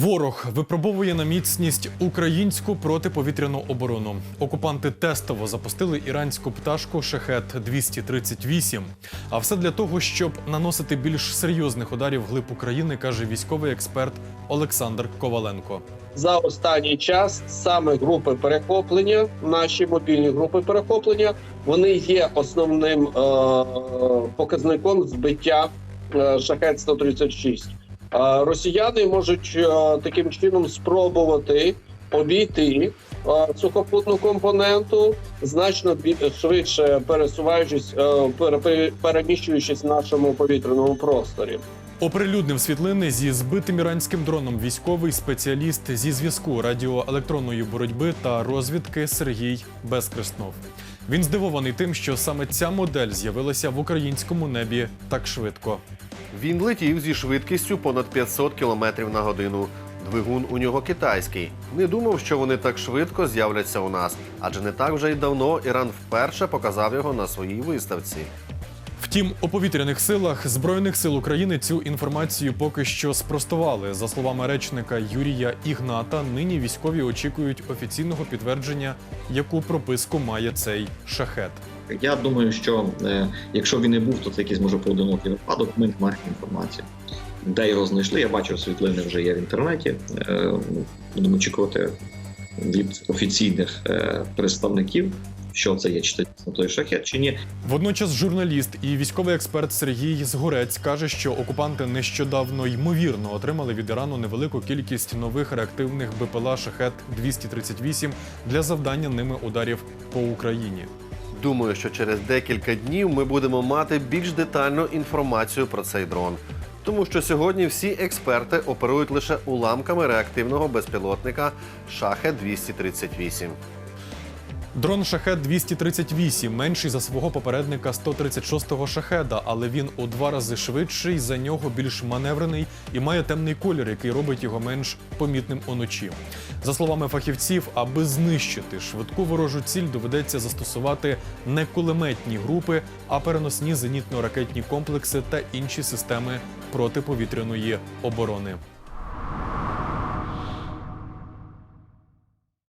Ворог випробовує на міцність українську протиповітряну оборону. Окупанти тестово запустили іранську пташку Шехет 238 А все для того, щоб наносити більш серйозних ударів глиб України, каже військовий експерт Олександр Коваленко. за останній час саме групи перехоплення, наші мобільні групи перехоплення, вони є основним е- показником збиття е- шахет 136 Е, Росіяни можуть е, таким чином спробувати обійти е, сухопутну компоненту, значно швидше пересуваючись, е, переміщуючись в нашому повітряному просторі. Оприлюднив світлини зі збитим іранським дроном військовий спеціаліст зі зв'язку радіоелектронної боротьби та розвідки Сергій Безкреснов. Він здивований тим, що саме ця модель з'явилася в українському небі так швидко. Він летів зі швидкістю понад 500 км на годину. Двигун у нього китайський. Не думав, що вони так швидко з'являться у нас, адже не так вже й давно Іран вперше показав його на своїй виставці. Втім, у повітряних силах Збройних сил України цю інформацію поки що спростували. За словами речника Юрія Ігната, нині військові очікують офіційного підтвердження, яку прописку має цей шахет. Я думаю, що е, якщо він не був, то це якийсь може поодинокий випадок. Ми не маємо інформації. Де його знайшли, я бачив світлини вже є в інтернеті. Е, будемо очікувати від офіційних е, представників, що це є, чи це той шахет, чи ні. Водночас журналіст і військовий експерт Сергій Згурець каже, що окупанти нещодавно ймовірно отримали від Ірану невелику кількість нових реактивних БПЛА Шахет 238 для завдання ними ударів по Україні. Думаю, що через декілька днів ми будемо мати більш детальну інформацію про цей дрон. Тому що сьогодні всі експерти оперують лише уламками реактивного безпілотника Шахе 238 Дрон Шахет 238 менший за свого попередника 136-го шахеда, але він у два рази швидший, за нього більш маневрений і має темний колір, який робить його менш помітним уночі. За словами фахівців, аби знищити швидку ворожу ціль, доведеться застосувати не кулеметні групи, а переносні зенітно-ракетні комплекси та інші системи протиповітряної оборони.